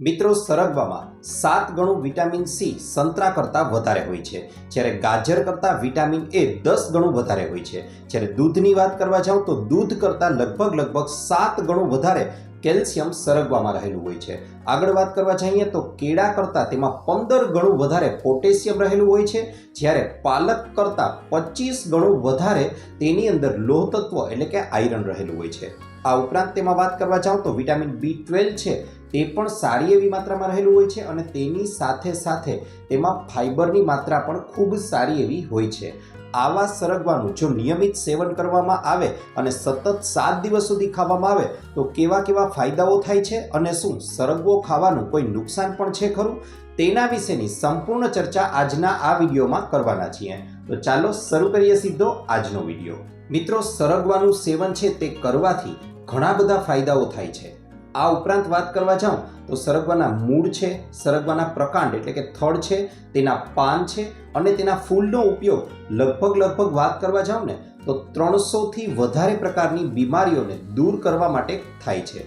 મિત્રો, સરગવામાં સાત ગણું વિટામિન સી સંતરા કરતાં વધારે હોય છે. જ્યારે ગાજર કરતાં વિટામિન એ દસ ગણું વધારે હોય છે. જ્યારે દૂધની વાત કરવા જાઉં તો દૂધ કરતાં લગભગ લગભગ સાત ગણું વધારે કેલ્શિયમ સરગવામાં રહેલું હોય છે. આગળ વાત કરવા જઈએ તો કેળા કરતાં તેમાં પંદર ગણું વધારે પોટેશિયમ રહેલું હોય છે. જ્યારે પાલક કરતાં પચીસ ગણું વધારે તેની અંદર લોહ તત્વ એટલે કે આયરન રહેલું હોય છે. આ ઉપરાંત તેમાં વાત કરવા જાઉં તો વિટામિન બી ટ્વેલ્વ છે. તે પણ સારી એવી માત્રામાં રહેલું હોય છે અને તેની સાથે સાથે તેમાં ફાઇબરની માત્રા પણ ખૂબ સારી એવી હોય છે. આવા સરગવાનું જો નિયમિત સેવન કરવામાં આવે અને સતત સાત દિવસ સુધી ખાવામાં આવે, તો કેવા કેવા ફાયદાઓ થાય છે અને શું સરગવો ખાવાનું કોઈ નુકસાન પણ છે ખરું? તેના વિશેની સંપૂર્ણ ચર્ચા આજના આ વિડીયોમાં કરવાના છીએ. તો ચાલો શરૂ કરીએ સીધો આજનો વીડિયો. મિત્રો, સરગવાનું સેવન છે તે કરવાથી ઘણા બધા ફાયદાઓ થાય છે. આ ઉપરાંત વાત કરવા જાઉં, તો સરગવાના મૂળ છે, સરગવાના પ્રકાંડ એટલે કે થડ છે, તેના પાન છે અને તેના ફૂલનો ઉપયોગ લગભગ લગભગ વાત કરવા જાઉં ને, તો ત્રણસોથી વધારે પ્રકારની બીમારીઓને દૂર કરવા માટે થાય છે.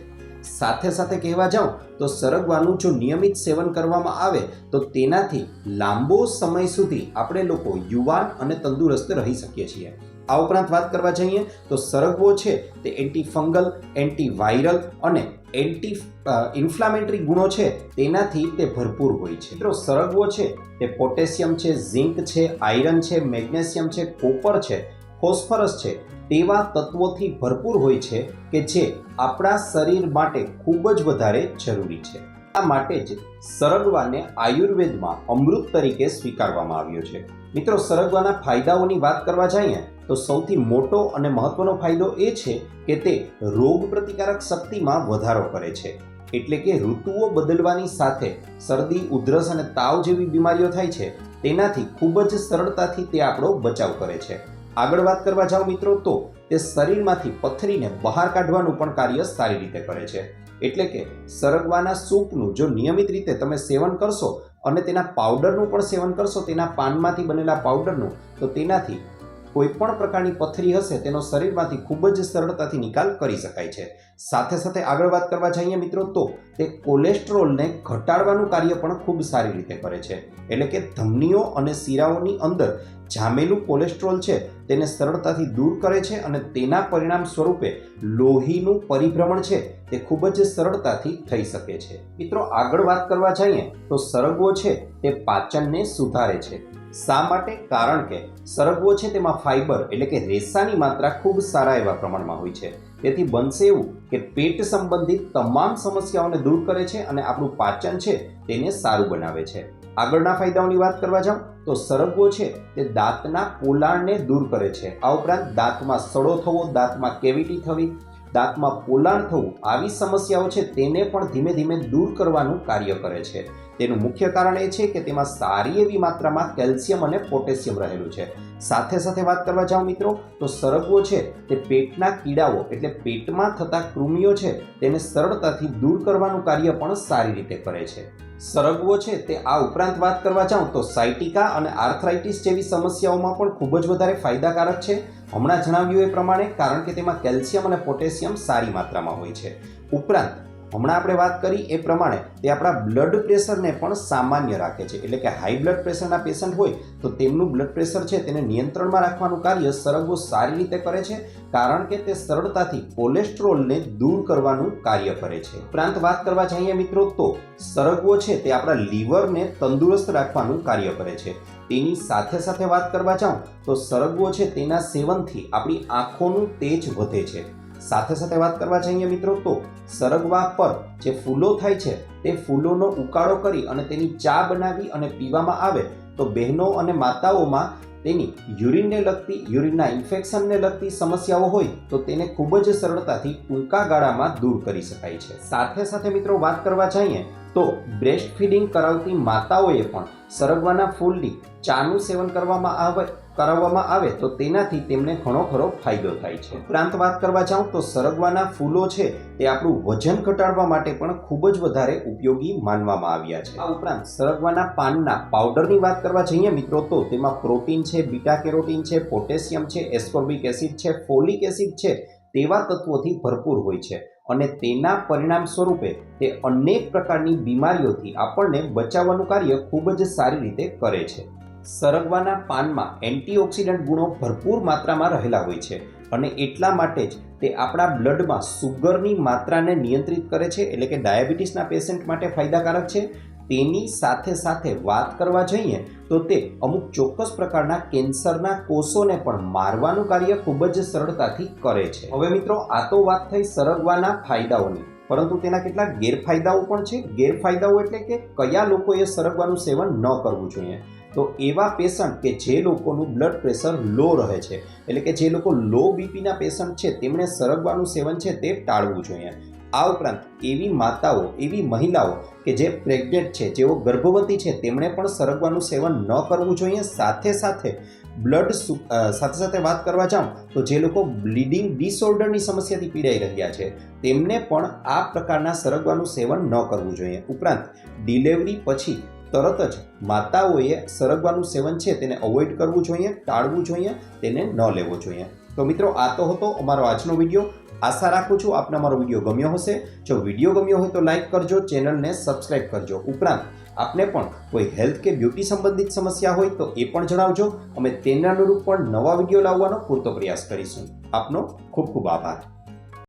સાથે સાથે કહેવા જાઉં, તો સરગવાનું જો નિયમિત સેવન કરવામાં આવે, તો તેનાથી લાંબો સમય સુધી આપણે લોકો યુવાન અને તંદુરસ્ત રહી શકીએ છીએ. આ ઉપરાંત વાત કરવા જઈએ તો સરગવો છે તે એન્ટી ફંગલ એન્ટી અને એન્ટી ઇન્ફ્લામેટરી ગુણો છે તેનાથી તે ભરપૂર હોય છે. મિત્રો, સરગવો છે તે પોટેશિયમ છે, ઝિંક છે, આયરન છે, મેગ્નેશિયમ છે, કોપર છે, ફોસ્ફરસ છે તેવા તત્વોથી ભરપૂર હોય છે કે જે આપણા શરીર માટે ખૂબ જ વધારે જરૂરી છે. આ માટે જ સરગવાને આયુર્વેદમાં અમૃત તરીકે સ્વીકારવામાં આવ્યો છે. મિત્રો, સરગવાના ફાયદાઓની વાત કરવા જઈએ, તો સૌથી મોટો અને મહત્વનો ફાયદો એ છે કે તે રોગ પ્રતિકારક શક્તિમાં વધારો કરે છે. એટલે કે ઋતુઓ બદલવાની સાથે શરદી, ઉધરસ અને તાવ જેવી બીમારીઓ થાય છે, તેનાથી ખૂબ જ સરળતાથી તે આપણો બચાવ કરે છે. આગળ વાત કરવા જાઓ મિત્રો, તો તે શરીરમાંથી પથરીને બહાર કાઢવાનું પણ કાર્ય સારી રીતે કરે છે. એટલે કે સરગવાના સૂપનું જો નિયમિત રીતે તમે સેવન કરશો અને તેના પાવડરનું પણ સેવન કરશો, તેના પાનમાંથી બનેલા પાવડરનું તો તેનાથી કોઈ પણ પ્રકારની પથરી હશે, તેનો શરીરમાંથી ખૂબ જ સરળતાથી નિકાલ કરી શકાય છે. સાથે સાથે આગળ વાત કરવા જઈએ મિત્રો, તો તે કોલેસ્ટ્રોલને ઘટાડવાનું કાર્ય પણ ખૂબ સારી રીતે કરે છે. એટલે કે ધમનીઓ અને શીરાઓની અંદર જામેલું કોલેસ્ટ્રોલ છે, તેને સરળતાથી દૂર કરે છે અને તેના પરિણામ સ્વરૂપે લોહીનું પરિભ્રમણ છે, તે ખૂબ જ સરળતાથી થઈ શકે છે. મિત્રો, આગળ વાત કરવા જઈએ, તો સરગવો છે, તે પાચનને સુધારે છે. શા માટે? કારણ કે સરગવો છે તેમાં ફાઇબર એટલે કે રેસાની માત્રા ખૂબ સારા એવા પ્રમાણમાં હોય છે. તેથી બનશે એવું કે પેટ સંબંધિત તમામ સમસ્યાઓને દૂર કરે છે અને આપણું પાચન છે તેને સારું બનાવે છે. આગળના ફાયદાઓની વાત કરવા જાઉં, તો સરગવો છે તે દાંતના પોલાણને દૂર કરે છે. આ ઉપરાંત દાંતમાં સડો થવો, દાંતમાં કેવિટી થવી દાંતમાં પોલાણ થવું આવી સમસ્યાઓ છે, તેને પણ ધીમે ધીમે દૂર કરવાનું કાર્ય કરે છે. તેનું મુખ્ય કારણ એ છે કે તેમાં સારી એવી માત્રામાં કેલ્શિયમ અને પોટેશિયમ રહેલું છે. સાથે સાથે વાત કરવા જાઓ મિત્રો, તો સરગવો છે તે પેટના કીડાઓ એટલે પેટમાં થતા કૃમિઓ છે, તેને સરળતાથી દૂર કરવાનું કાર્ય પણ સારી રીતે કરે છે. સરગવો છે તે આ ઉપરાંત વાત કરવા જાઉં તો સાયટિકા અને આર્થરાઇટિસ જેવી સમસ્યાઓમાં પણ ખૂબ જ વધારે ફાયદાકારક છે. હમણાં જણાવ્યું એ પ્રમાણે, કારણ કે તેમાં કેલ્શિયમ અને પોટેશિયમ સારી માત્રામાં હોય છે. ઉપરાંત હમણાં આપણે વાત કરી એ પ્રમાણે તે આપણા બ્લડ પ્રેશરને પણ સામાન્ય રાખે છે. એટલે કે હાઈ બ્લડ પ્રેશરના પેશન્ટ હોય તો તેમનું બ્લડ પ્રેશર છે તેને નિયંત્રણમાં રાખવાનું કાર્ય સરગવો સારી રીતે કરે છે, કારણ કે તે સરળતાથી કોલેસ્ટ્રોલને દૂર કરવાનું કાર્ય કરે છે. ઉપરાંત વાત કરવા જઈએ મિત્રો તો સરગવો છે તે આપણા લીવરને તંદુરસ્ત રાખવાનું કાર્ય કરે છે. તેની સાથે સાથે વાત કરવા જાઉં તો સરગવો છે તેના સેવનથી આપણી આંખોનું તેજ વધે છે. સાથે સાથે વાત કરવા જઈએ મિત્રો તો સરગવા પર જે ફૂલો થાય છે, તે ફૂલોનો ઉકાળો કરી અને તેની ચા બનાવી અને પીવામાં આવે તો બહેનો અને માતાઓમાં તેની યુરિનને લગતી, યુરિનના ઇન્ફેક્શનને લગતી સમસ્યાઓ હોય તો તેને ખૂબ જ સરળતાથી ટૂંકા ગાળામાં દૂર કરી શકાય છે. સાથે સાથે મિત્રો વાત કરવા જઈએ તો બ્રેસ્ટ ફીડિંગ કરાવતી માતાઓએ પણ સરગવાના ફૂલની ચાનું સેવન કરવામાં આવે કરાવવામાં આવે તો તેનાથી તેમને ઘણો ખરો ફાયદો થાય છે. ઉપરાંત વાત કરવા જાઉં તો સરગવાના ફૂલો છે તે આપણું વજન ઘટાડવા માટે પણ ખૂબ જ વધારે ઉપયોગી માનવામાં આવ્યા છે. આ ઉપરાંત સરગવાના પાનના પાવડરની વાત કરવા જઈએ મિત્રો તો તેમાં પ્રોટીન છે, બીટા કેરોટીન છે, પોટેશિયમ છે, એસ્કોર્બિક એસિડ છે, ફોલિક એસિડ છે તેવા તત્વોથી ભરપૂર હોય છે અને તેના પરિણામ સ્વરૂપે તે અનેક પ્રકારની બીમારીઓથી આપણને બચાવવાનું કાર્ય ખૂબ જ સારી રીતે કરે છે. સરગવાના પાનમાં એન્ટીઓક્સિડન્ટ ગુણો ભરપૂર માત્રામાં રહેલા હોય છે અને એટલા માટે જ તે આપણા બ્લડમાં સુગરની માત્રાને નિયંત્રિત કરે છે એટલે કે ડાયાબિટીસના પેશન્ટ માટે ફાયદાકારક છે. તેની સાથે સાથે વાત કરવા જઈએ તો તે અમુક ચોક્કસ પ્રકારના કેન્સરના કોષોને પણ મારવાનું કાર્ય ખૂબ જ સરળતાથી કરે છે. હવે મિત્રો, આ તો વાત થઈ સરગવાના ફાયદાઓની. પરંતુ તેના કેટલાક ગેરફાયદાઓ પણ છે. ગેરફાયદાઓ એટલે કે કયા લોકોએ સરગવાનું સેવન ન કરવું જોઈએ? તો એવા પેશન્ટ કે જે લોકોનું બ્લડ પ્રેશર લો રહે છે. એટલે કે જે લોકો લો બીપીના પેશન્ટ છે, તેમણે સરગવાનું સેવન છે તે ટાળવું જોઈએ. આ ઉપરાંત એવી માતાઓ, એવી મહિલાઓ કે જે પ્રેગ્નેન્ટ છે, જેઓ ગર્ભવતી છે, તેમણે પણ સરગવાનું સેવન ન કરવું જોઈએ. સાથે સાથે બ્લડ સાથે સાથે વાત કરવા જાઉં તો જે લોકો બ્લીડિંગ ડિસઓર્ડરની સમસ્યાથી પીડાઈ રહ્યા છે, તેમને પણ આ પ્રકારના સરગવાનું સેવન ન કરવું જોઈએ. ઉપરાંત ડિલિવરી પછી તરત જ માતાઓએ સરગવાનું સેવન છે તેને અવોઇડ કરવું જોઈએ, ટાળવું જોઈએ, તેને ન લેવો જોઈએ. તો મિત્રો, આ તો હતો અમારો આજનો વીડિયો. આશા રાખું છું આપને અમારો વીડિયો ગમ્યો હશે. જો વીડિયો ગમ્યો હોય તો લાઇક કરજો, ચેનલને સબસ્ક્રાઇબ કરજો. ઉપરાંત, આપને પણ કોઈ હેલ્થ કે બ્યુટી સંબંધિત સમસ્યા હોય તો એ પણ જણાવજો. અમે તેના અનુરૂપ પણ નવા વીડિયો લાવવાનો પૂરતો પ્રયાસ કરીશું. આપનો ખૂબ ખૂબ આભાર.